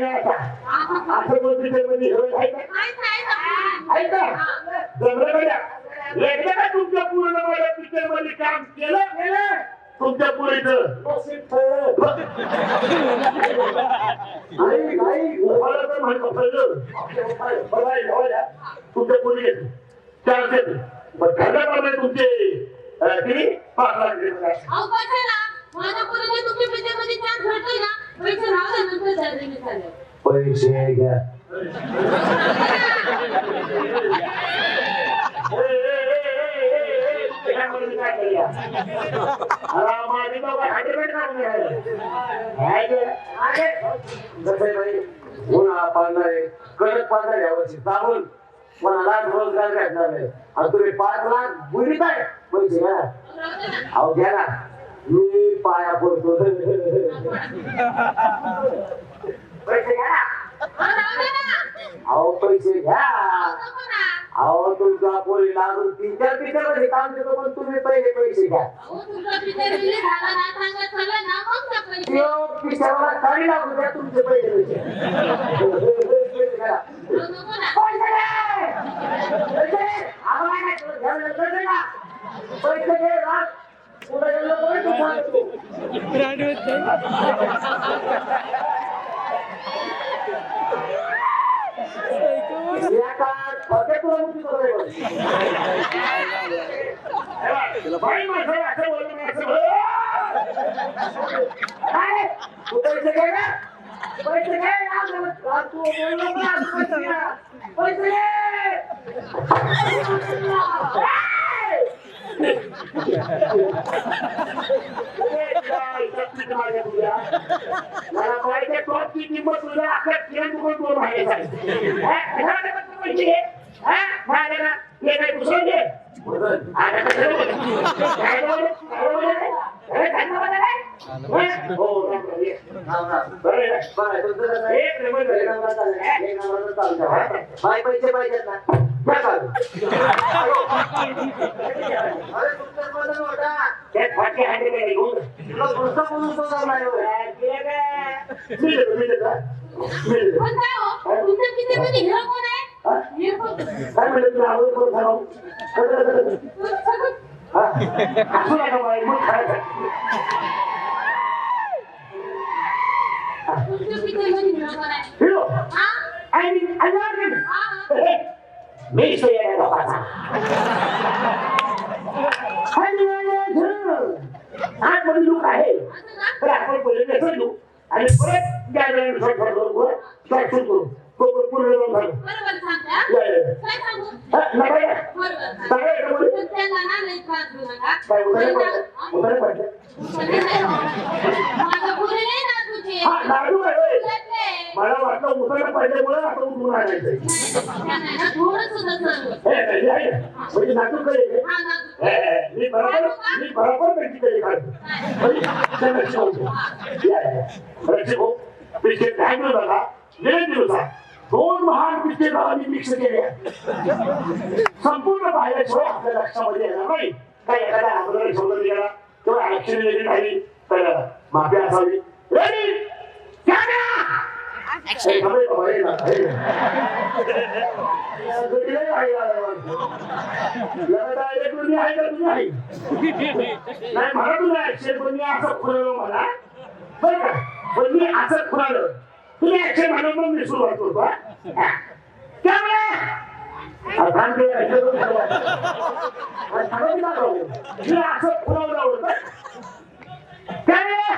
नाही म्हणजे तुमच्या पूर्ण माझ्या पिक्चरमध्ये काम केलं? तुमच्यापुढे मला तर म्हणतो पहिलं तुमच्यापुढे चार सेट. तुमचे किती? पाच लाख आहे बाई उन्हाळा पाळणार आहे कडक पाळणार यावर्षी मला कोणाला रोजगार भेटणार नाही आणि तुम्ही पाच लाख बुडीत आहे पैसे घ्या. अहो घ्या ना. मी पाया पडतो पैसे घ्या अहो, राहू दे ना अहो पैसे घ्या. अहो, तुमचा पोरी लागून तीन चार पिक्चरमध्ये काम देतो पण तुम्ही पहिले पैसे घ्या. पिक्चरला लागू द्या तुमचे पैसे पैसे. घे काय तुला घ्यायला लागलं नाही का? पैसे घे, राग. पुढे गेलो तर तू सांगतो. या काळात काय? पैसे ना? पैसे घे, तू ना, पैसे किंमत तुझ्या अख्खा ट्रेन दुकान दोन माहिती ना हे काय दुसरं घे बदल. आता कसं काय बोलू? काय बोलू? हे? पैसे पाहिजेत ना द्या मी सोया लोकांचा लोक आहे तर आपण पहिले आणि परत गॅलरी मला वाटलं उतरलं पडल्यामुळे आता उतरून आणायचं म्हणजे नातू कडे मी बरोबर मी बरोबर त्यांची कडे काढतो हो. पिक्चर काय म्हणत होता दिवसा दोन महान पिक्चर भावांनी मिक्स केले. संपूर्ण पाहिल्याशिवाय आपल्या लक्षामध्ये येणार नाही. काय एखादा आपल्याला शोधत गेला किंवा ऍक्शन वेगळी राहिली तर माफी असावी रेडी नाही म्हणा तुला ऍक्शन पण मी असं खुलवलं मला. बरं का? पण मी असं खुलालं तुम्ही ऍक्शन म्हणून मी सुरुवात करतो त्यामुळे हो? असं फुलवलं होतं. त्यामुळे